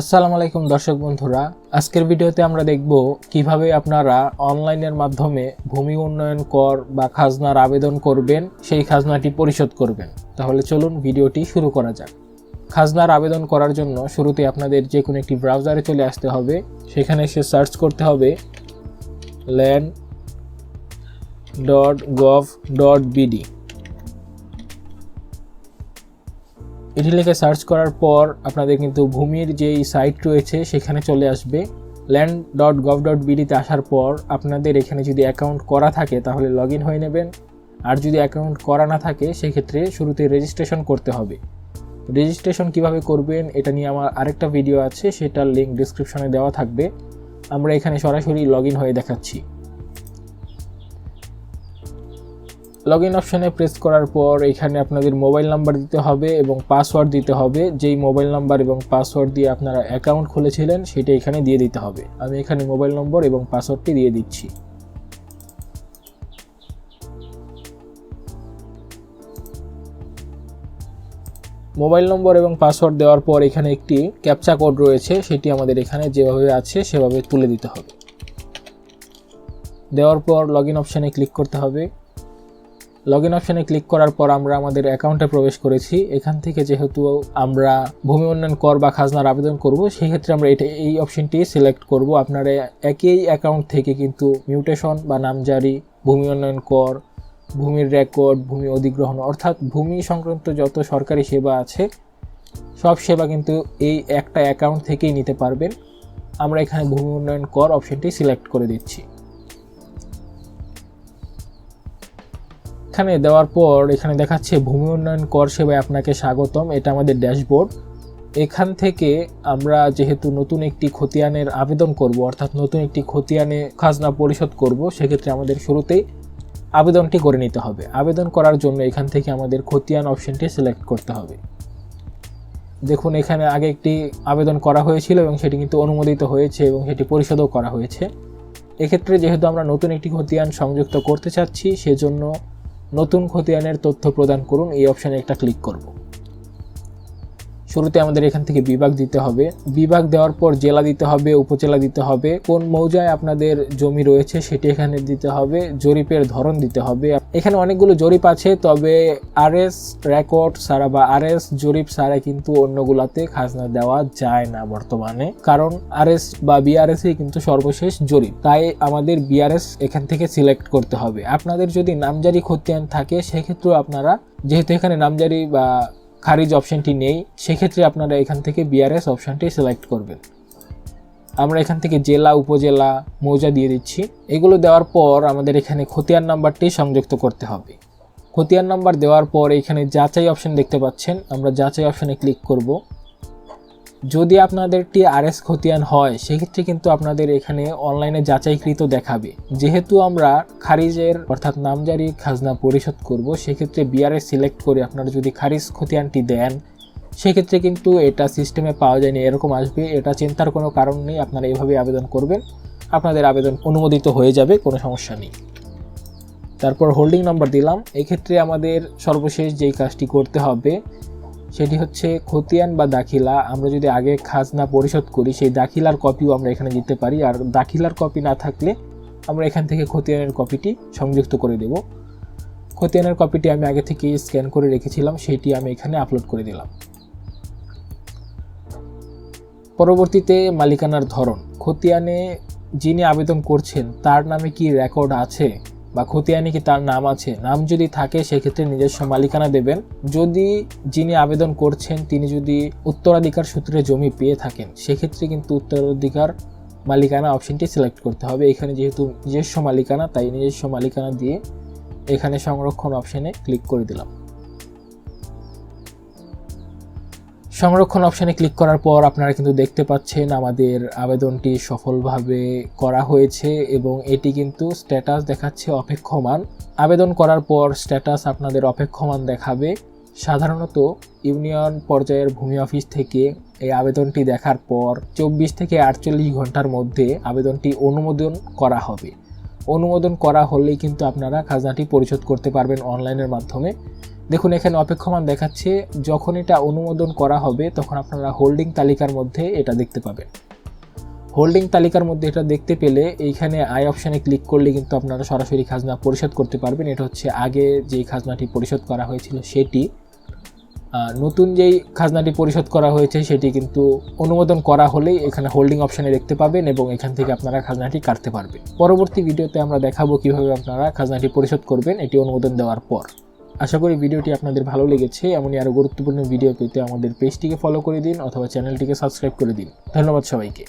আসসালামু আলাইকুম দর্শক বন্ধুরা। আজকের ভিডিওতে আমরা দেখব কীভাবে আপনারা অনলাইনের মাধ্যমে ভূমি উন্নয়ন কর বা খাজনার আবেদন করবেন, সেই খাজনাটি পরিশোধ করবেন। তাহলে চলুন ভিডিওটি শুরু করা যাক। খাজনার আবেদন করার জন্য শুরুতে আপনাদের যে কোনো একটি ব্রাউজারে চলে আসতে হবে। সেখানে এসে সার্চ করতে হবে land dot gov dot BD এটি লিখে সার্চ করার পর আপনাদের কিন্তু ভূমির যেই সাইট রয়েছে সেখানে চলে আসবে। ল্যান্ড ডট গভ ডট বিডিতে আসার পর আপনাদের এখানে যদি অ্যাকাউন্ট করা থাকে তাহলে লগ হয়ে নেবেন। আর যদি অ্যাকাউন্ট করা না থাকে সেক্ষেত্রে শুরুতে রেজিস্ট্রেশন করতে হবে। রেজিস্ট্রেশন কীভাবে করবেন এটা নিয়ে আমার আরেকটা ভিডিও আছে, সেটার লিঙ্ক ডিসক্রিপশনে দেওয়া থাকবে। আমরা এখানে সরাসরি লগ হয়ে দেখাচ্ছি। লগ ইন অপশানে প্রেস করার পর এখানে আপনাদের মোবাইল নাম্বার দিতে হবে এবং পাসওয়ার্ড দিতে হবে। যেই মোবাইল নাম্বার এবং পাসওয়ার্ড দিয়ে আপনারা অ্যাকাউন্ট খুলেছিলেন, সেটা এখানে দিয়ে দিতে হবে। আমি এখানে মোবাইল নম্বর এবং পাসওয়ার্ডটি দিয়ে দিচ্ছি। মোবাইল নম্বর এবং পাসওয়ার্ড দেওয়ার পর এখানে একটি ক্যাপচা কোড রয়েছে, সেটি আমাদের এখানে যেভাবে আছে, সেভাবে তুলে দিতে হবে। দেওয়ার পর লগ ইন অপশানে ক্লিক করতে হবে। লগ ইন অপশানে ক্লিক করার পর আমরা আমাদের অ্যাকাউন্টে প্রবেশ করেছি। এখান থেকে যেহেতু আমরা ভূমি উন্নয়ন কর বা খাজনার আবেদন করব সেই ক্ষেত্রে আমরা এটা, এই অপশনটি সিলেক্ট করব। আপনারা একই অ্যাকাউন্ট থেকে কিন্তু মিউটেশন বা নামজারি ভূমি উন্নয়ন কর, ভূমির রেকর্ড ভূমি অধিগ্রহণ, অর্থাৎ ভূমি সংক্রান্ত যত সরকারি সেবা আছে, সব সেবা কিন্তু এই একটা অ্যাকাউন্ট থেকেই নিতে পারবেন। আমরা এখানে ভূমি উন্নয়ন কর অপশনটি সিলেক্ট করে দিচ্ছি। এখানে দেওয়ার পর এখানে দেখাচ্ছে ভূমি উন্নয়ন কর সেবায় আপনাকে স্বাগতম। এটা আমাদের ড্যাশবোর্ড। এখান থেকে আমরা যেহেতু নতুন একটি খতিয়ানের আবেদন করব, অর্থাৎ নতুন একটি খতিয়ানে খাজনা পরিশোধ করব, সেক্ষেত্রে আমাদের শুরুতেই আবেদনটি করে নিতে হবে। আবেদন করার জন্য এখান থেকে আমাদের খতিয়ান অপশনটি সিলেক্ট করতে হবে। দেখুন, এখানে আগে একটি আবেদন করা হয়েছিল এবং সেটি কিন্তু অনুমোদিত হয়েছে এবং সেটি পরিশোধও করা হয়েছে। এক্ষেত্রে যেহেতু আমরা নতুন একটি খতিয়ান সংযুক্ত করতে চাচ্ছি, সেজন্য নতুন খতিয়ানের তথ্য প্রদান করুন এই অপশানে একটা ক্লিক করব। শুরুতে আমাদের এখান থেকে বিভাগ দিতে হবে। বিভাগ দেওয়ার পর জেলা দিতে হবে, উপজেলা দিতে হবে। কোন মৌজায় আপনাদের জমি রয়েছে সেটি এখানে দিতে হবে। জরিপের ধরন দিতে হবে। এখানে অনেকগুলো জরিপ আছে, তবে আরএস রেকর্ড সারা বা আরএস জরিপ ছাড়া কিন্তু অন্যগুলাতে খাজনা দেওয়া যায় না বর্তমানে। কারণ আরএস বা বিআরএসই কিন্তু সর্বশেষ জরিপ। তাই আমাদের বিআরএস এখান থেকে সিলেক্ট করতে হবে। আপনাদের যদি নামজারি খতিয়ান থাকে, সেক্ষেত্রেও আপনারা, যেহেতু এখানে নামজারি বা খারিজ অপশানটি নেই, সেক্ষেত্রে আপনারা এখান থেকে বিআরএস অপশানটি সিলেক্ট করবেন। আমরা এখান থেকে জেলা, উপজেলা, মৌজা দিয়ে দিচ্ছি। এগুলো দেওয়ার পর আমাদের এখানে খতিয়ান নাম্বারটি সংযুক্ত করতে হবে। খতিয়ান নাম্বার দেওয়ার পর এখানে যাচাই অপশান দেখতে পাচ্ছেন। আমরা যাচাই অপশানে ক্লিক করব। যদি আপনাদেরটি আরএস খতিয়ান হয়, সেক্ষেত্রে কিন্তু আপনাদের এখানে অনলাইনে যাচাইকৃত দেখাবে। যেহেতু আমরা খারিজের অর্থাৎ নামজারি খাজনা পরিশোধ করব, সেক্ষেত্রে বিআরএস সিলেক্ট করে আপনারা যদি খারিজ খতিয়ানটি দেন, সেক্ষেত্রে কিন্তু এটা সিস্টেমে পাওয়া যায়নি, এরকম আসবে। এটা চিন্তার কোনো কারণ নেই, আপনারা এভাবে আবেদন করবেন। আপনাদের আবেদন অনুমোদিত হয়ে যাবে, কোনো সমস্যা নেই। তারপর হোল্ডিং নাম্বার দিলাম। এক্ষেত্রে আমাদের সর্বশেষ যেই কাজটি করতে হবে সেটি হচ্ছে খতিয়ান বা দাখিলা। আমরা যদি আগে খাজনা পরিশোধ করি, সেই দাখিলার কপিও আমরা এখানে দিতে পারি। আর দাখিলার কপি না থাকলে আমরা এখান থেকে খতিয়ানের কপিটি সংযুক্ত করে দেব। খতিয়ানের কপিটি আমি আগে থেকে স্ক্যান করে রেখেছিলাম। সেটি আমি এখানে আপলোড করে দিলাম। পরবর্তীতে মালিকানার ধরন। খতিয়ানে যিনি আবেদন করছেন, তার নামে কি রেকর্ড আছে? বা খতিয়ানে কি তার নাম আছে, নাম যদি থাকে সেক্ষেত্রে নিজস্ব মালিকানা দেবেন। যদি যিনি আবেদন করছেন, তিনি যদি উত্তরাধিকার সূত্রে জমি পেয়ে থাকেন, সেক্ষেত্রে কিন্তু উত্তরাধিকার মালিকানা অপশনটি সিলেক্ট করতে হবে। এখানে যেহেতু নিজস্ব মালিকানা, তাই নিজস্ব মালিকানা দিয়ে এখানে সংরক্ষণ অপশানে ক্লিক করে দিলাম। সংরক্ষণ অপশানে ক্লিক করার পর আপনারা কিন্তু দেখতে পাচ্ছেন আমাদের আবেদনটি সফলভাবে করা হয়েছে এবং এটি কিন্তু স্ট্যাটাস দেখাচ্ছে অপেক্ষমান। আবেদন করার পর স্ট্যাটাস আপনাদের অপেক্ষমান দেখাবে। সাধারণত ইউনিয়ন পর্যায়ের ভূমি অফিস থেকে এই আবেদনটি দেখার পর চব্বিশ থেকে আটচল্লিশ ঘণ্টার মধ্যে আবেদনটি অনুমোদন করা হবে। অনুমোদন করা হলেই কিন্তু আপনারা খাজনাটি পরিশোধ করতে পারবেন অনলাইনের মাধ্যমে। দেখুন, এখানে অপেক্ষমান দেখাচ্ছে, যখন এটা অনুমোদন করা হবে, তখন আপনারা হোল্ডিং তালিকার মধ্যে এটা দেখতে পাবেন। হোল্ডিং তালিকার মধ্যে এটা দেখতে পেলে এইখানে আই অপশানে ক্লিক করলে কিন্তু আপনারা সরাসরি খাজনা পরিশোধ করতে পারবেন। এটা হচ্ছে আগে যেই খাজনাটি পরিশোধ করা হয়েছিল সেটি। নতুন যেই খাজনাটি পরিশোধ করা হয়েছে, সেটি কিন্তু অনুমোদন করা হলেই এখানে হোল্ডিং অপশানে দেখতে পাবেন এবং এখান থেকে আপনারা খাজনাটি কাটতে পারবেন। পরবর্তী ভিডিওতে আমরা দেখাবো কীভাবে আপনারা খাজনাটি পরিশোধ করবেন, এটি অনুমোদন দেওয়ার পর। আশা করি ভিডিওটি আপনাদের ভালো লেগেছে, এমনই আরও গুরুত্বপূর্ণ ভিডিও পেতে আমাদের পেজটিকে ফলো করে দিন অথবা চ্যানেলটিকে সাবস্ক্রাইব করে দিন। ধন্যবাদ সবাইকে।